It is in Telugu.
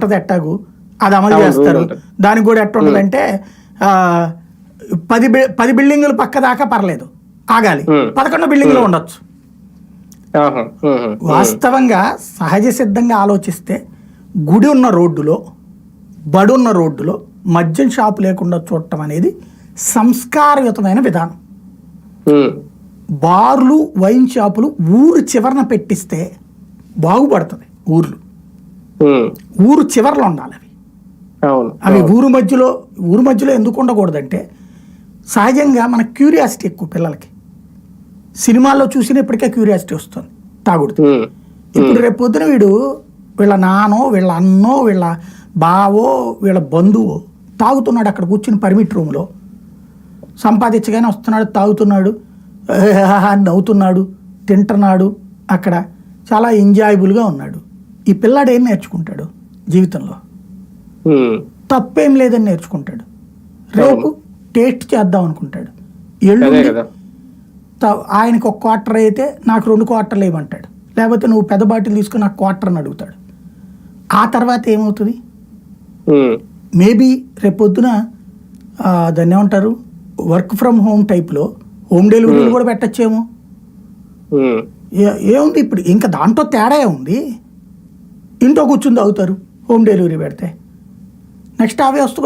ఉంటది ఎట్టాగు అది అమలు చేస్తారు. దానికి కూడా ఎట్లా ఉంటుందంటే ఆ, పది పది బిల్డింగులు పక్క దాకా పర్లేదు. ఆగాలి. Hmm. పదకొండో బిల్డింగ్లో ఉండొచ్చు. ఆహా, ఉహు, వాస్తవంగా సహజ సిద్ధంగా ఆలోచిస్తే గుడి ఉన్న రోడ్డులో బడి ఉన్న రోడ్డులో మద్యం షాపు లేకుండా చూడటం అనేది సంస్కారయుతమైన విధానం. బార్లు వైన్ షాపులు ఊరు చివరన పెట్టిస్తే బాగుపడుతుంది ఊర్లు. ఊరు చివరలో ఉండాలి అవి. అవి ఊరు మధ్యలో ఊరు మధ్యలో ఎందుకు ఉండకూడదంటే సహజంగా మన క్యూరియాసిటీ ఎక్కువ పిల్లలకి. సినిమాల్లో చూసినప్పటికే క్యూరియాసిటీ వస్తుంది తాగుడుతో. ఇప్పుడు రేపు పొద్దున వీడు వీళ్ళ నానో వీళ్ళ అన్నో వీళ్ళ బావో వీళ్ళ బంధువో తాగుతున్నాడు అక్కడ కూర్చుని పర్మిట్ రూమ్లో. సంపాదించగానే వస్తున్నాడు తాగుతున్నాడు నవ్వుతున్నాడు తింటున్నాడు అక్కడ. చాలా ఎంజాయబుల్గా ఉన్నాడు. ఈ పిల్లాడు ఏం నేర్చుకుంటాడు జీవితంలో? తప్పేం లేదని నేర్చుకుంటాడు. రేపు టేస్ట్ చేద్దాం అనుకుంటాడు. ఎల్లుండి ఆయనకు ఒక క్వార్టర్ అయితే నాకు రెండు క్వార్టర్లు ఇవ్వమంటాడు లేకపోతే నువ్వు పెద్ద బాటిల్ తీసుకుని నాకు క్వార్టర్ అని అడుగుతాడు. ఆ తర్వాత ఏమవుతుంది? మేబీ రేపొద్దున దాన్ని ఏమంటారు? వర్క్ ఫ్రమ్ హోమ్ టైప్లో హోమ్ డెలివరీలు కూడా పెట్టచ్చేమో? ఏముంది ఇప్పుడు? ఇంకా దాంట్లో తేడా ఉంది ఇంట్లో కూర్చుని తాగుతారు. హోమ్ డెలివరీ పెడితే. నెక్స్ట్ అవే వస్తు